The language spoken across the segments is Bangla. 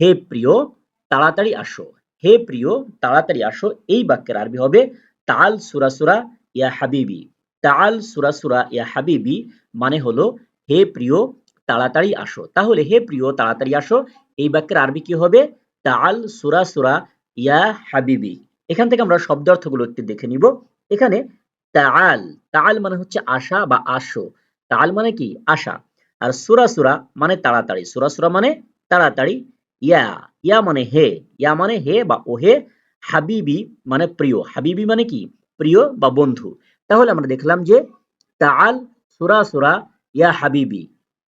হে প্রিয়, তাড়াতাড়ি আসো। হে প্রিয়, তাড়াতাড়ি আসো। এই বাক্যের আরবি হবে, তাল সুরা সুরা ইয়া হাবিবি। তাল সুরা সুরা ইয়া হাবিবি মানে হলো, হে প্রিয়, তাড়াতাড়ি আসো। তাহলে হে প্রিয়, তাড়াতাড়ি আসো। এই বাক্যের আরবি কি হবে? তাল সুরা সুরা ইয়া হাবিবি। এখান থেকে আমরা শব্দ অর্থগুলো একটু দেখে নিব। এখানে তাল তাল মানে হচ্ছে আশা বা আসো। তাল মানে কি? আশা। আর সুরা সুরা মানে তাড়াতাড়ি। সুরা সুরা মানে তাড়াতাড়ি। ইয়া ইয়া মানে হে ইয়া মানে হে বা ওহে, হাবিবি মানে প্রিয়। হাবিবি মানে কি? প্রিয় বা বন্ধু। তাহলে আমরা দেখলাম যে তাল সুরা সুরা, ইয়া হাবিবি।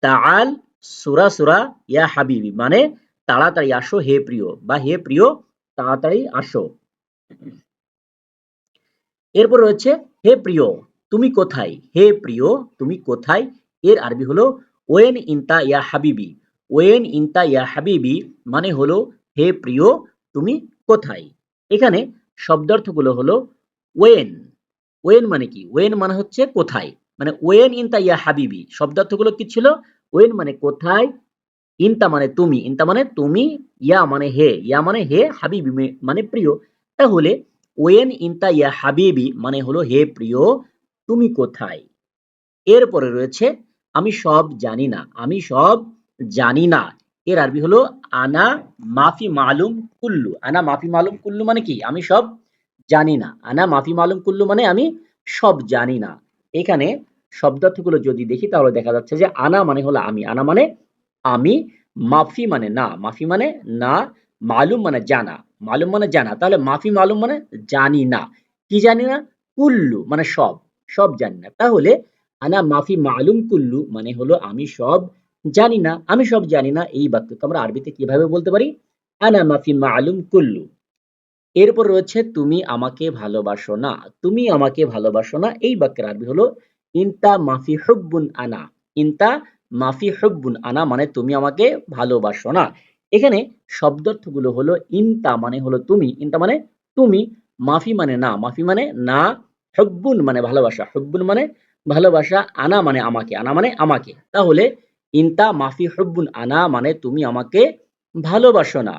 তাল সুরা সুরা, ইয়া হাবিবি মানে তাড়াতাড়ি আসো, হে প্রিয় বা হে প্রিয়, তাড়াতাড়ি আসো। এরপর রয়েছে, হে প্রিয়, তুমি কোথায়? হে প্রিয়, তুমি কোথায়? এর আরবি হলো, ওয়েন ইনতা ইয়া হাবিবি। ওয়েন ইনতা ইয়া হাবিবি মানে হলো, হে প্রিয়, তুমি কোথায়? এখানে শব্দার্থগুলো হলো ওয়েন ওয়েন মানে কি? ওয়েন মানে হচ্ছে কোথায়? মানে ওয়েন ইনতা ইয়া হাবিবি শব্দার্থগুলো কি ছিল? ওয়েন মানে কোথায়? ইনতা মানে তুমি। ইনতা মানে তুমি ইয়া মানে হে। ইয়া মানে হে হাবিবি মানে প্রিয়। তাহলে ওয়েন ইনতা ইয়া হাবিবি মানে হলো, হে প্রিয়, তুমি কোথায়? এরপরে রয়েছে, আমি সব জানি না, আমি সব জানি না। এর আরবি হলো, আনা মাফি মালুম কুল্লু। আনা মাফি মালুম কুল্লু মানে কি? আমি সব জানি না। আনা মাফি মালুম কুল্লু মানে আমি সব জানি না। এখানে শব্দার্থগুলো যদি দেখি, তাহলে দেখা যাচ্ছে যে, আনা মানে হলো আমি। আনা মানে আমি। মাফি মানে না। মাফি মানে না। মালুম মানে জানা। মালুম মানে জানা। তাহলে মাফি মালুম মানে জানি না। কি জানি না? কুল্লু মানে সব। সব জানি না। তাহলে আনা মাফি মালুম কুল্লু মানে হলো, আমি সব জানি না আমি সব জানি না এই বাক্যকে আমরা আরবিতে কীভাবে বলতে পারি? আনা মাফি মালুম কুল্লু। এরপর রয়েছে, তুমি আমাকে ভালোবাসো না। তুমি আমাকে ভালোবাসো না। এই বাক্যের আরবি হলো, ইনতা মাফি হুব্বুন আনা। ইনতা মাফি হুব্বুন আনা মানে তুমি আমাকে ভালোবাসো না। এখানে শব্দার্থগুলো হলো, ইনতা মানে হলো তুমি। ইনতা মানে তুমি। মাফি মানে না। মাফি মানে না। হুব্বুন মানে ভালোবাসা। হুব্বুন মানে ভালোবাসা। আনা মানে আমাকে। আনা মানে আমাকে। তাহলে ইনতা মাফি হুব্বুন আনা মানে তুমি আমাকে ভালোবাসো না।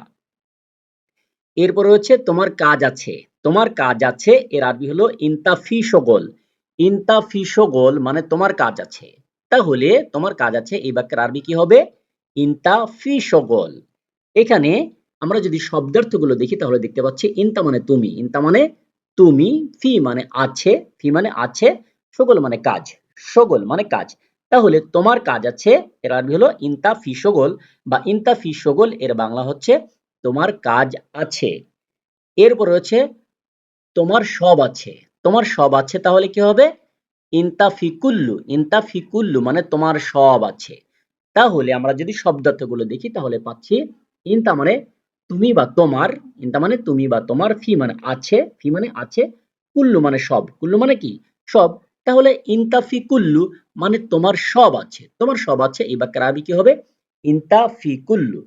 এরপর হচ্ছে তোমার কাজ আছে। তোমার কাজ আছে, এর আরবি হলো ইনতা ফি শগল। ইনতা ফি শগল মানে তোমার কাজ আছে। তাহলে তোমার কাজ আছে, এই বাক্যের আরবি কি হবে? ইনতা ফি শগল। এখানে আমরা যদি শব্দার্থগুলো দেখি, তাহলে দেখতে পাচ্ছি ইনতা মানে তুমি। ইনতা মানে তুমি, ফি মানে আছে, ফি মানে আছে, শগল মানে কাজ। শগল মানে কাজ। তাহলে তোমার কাজ আছে, এর আরবি হলো ইনতা ফি শগল, বা ইনতা ফি শগল, এর বাংলা হচ্ছে তোমার কাজ আছে। এরপর রয়েছে তোমার সব আছে। তোমার সব আছে তাহলে কি হবে? ইনতা ফিকুল্লু ইনতা ফিকুল্লু মানে তোমার সব আছে। তাহলে আমরা যদি শব্দার্থগুলো দেখি, তাহলে পাচ্ছি ইনতা মানে তুমি বা তোমার, ইনতা মানে তুমি বা তোমার, ফি মানে আছে, ফি মানে আছে, কুল্লু মানে সব। কুল্লু মানে কি? সব। তাহলে ইন্তাফিকুল্লু মানে তোমার সব আছে। তোমার সব আছে এই বাক্যের কি হবে? ইনতা ফি কুল্লু